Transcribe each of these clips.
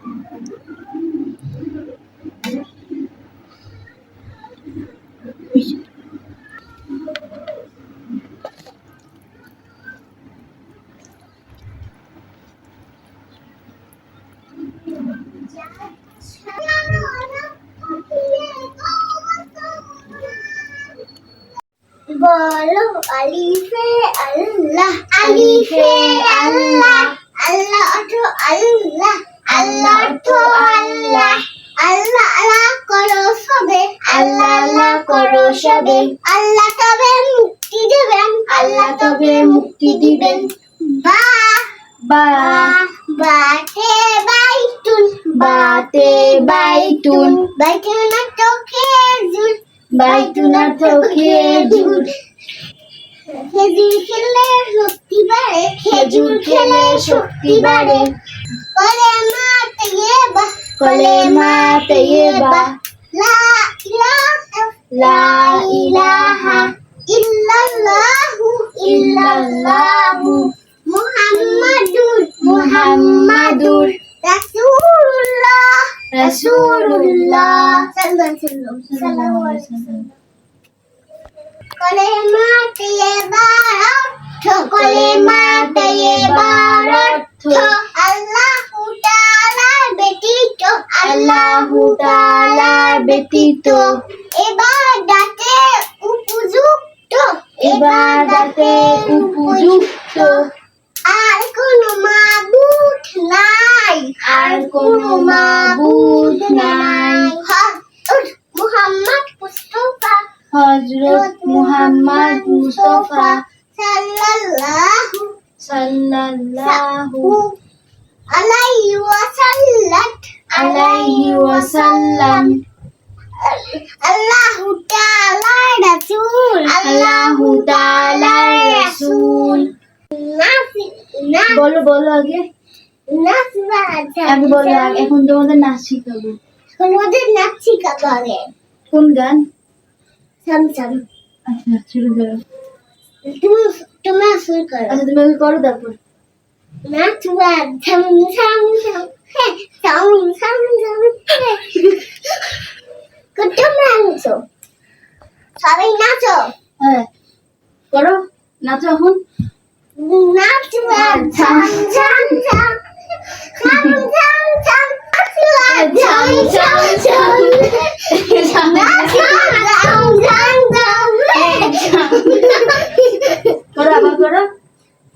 বলো আলিফে আল্লাহ আলিফে আল্লাহ আল্লাহ আল্লাহ আল্লাহ তো আল্লাহ আল্লাহ করো সবে আল্লাহ আল্লাহ করো সবে আল্লাহ তবে মুক্তি দিবেন আল্লাহ তবে মুক্তি দিবেন বা বা বাতে বাইতুন বাতে বাইতুন বাইতুন তো খেজুর বাইতুন অর্থ খেজুর খেজুর খেলে শক্তি বাড়ে খেজুর খেলে শক্তি বাড়ে কলে মাতে বা, কলে মা তৈবা লা ইলাহা ইল্লাল্লাহু ইল্লাল্লাহু মুহাম্মাদুর মুহাম্মাদুর রাসূলুল্লাহ রাসূলুল্লাহ। সাল্লাল্লাহু আলাইহি ওয়াসাল্লাম। কলে মাতে বারত কলে মাতে বারত আল্লাহু তাআলা ব্যতীত আল্লাহু তাআলা ব্যতীত। ইবাদতে উপযুক্ত ইবাদতে উপযুক্ত। আর কোন মাবুদ নাই। আর কোনো মাবুদ নাই। হযরত মুহাম্মদ মুস্তাফা। হযরত মুহাম্মদ মুস্তাফা। সাল্লাল্লাহু সাল্লাল্লাহু আলাইহি ওয়াসাল্লাম। আলাইহি ওয়াসাল্লাম। আল্লাহু তাআলা রাসূল। আল্লাহু তাআলার রাসূল। বলো বলো আগে। নাফা আগে বলো আগে। এখন তোমাদের নাচ শিখাবো। তোমাদের নাচ শিখাবে কোন গান? সামসাম। আচ্ছা শুরু করো। তুমি তুমি শুরু করো আচ্ছা তুমি আমি করো তারপর থামুন থামুন থামুন থামুন ঝম কত নাচো সবাই নাচো হ্যাঁ করো নাচো। এখন নাচবা ঝম ঝম ঝম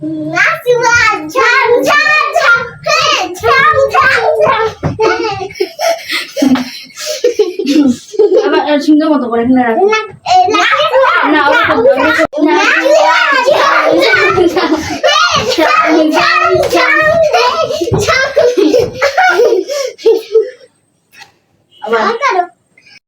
你拿起我的长长枪嘿长长枪嘿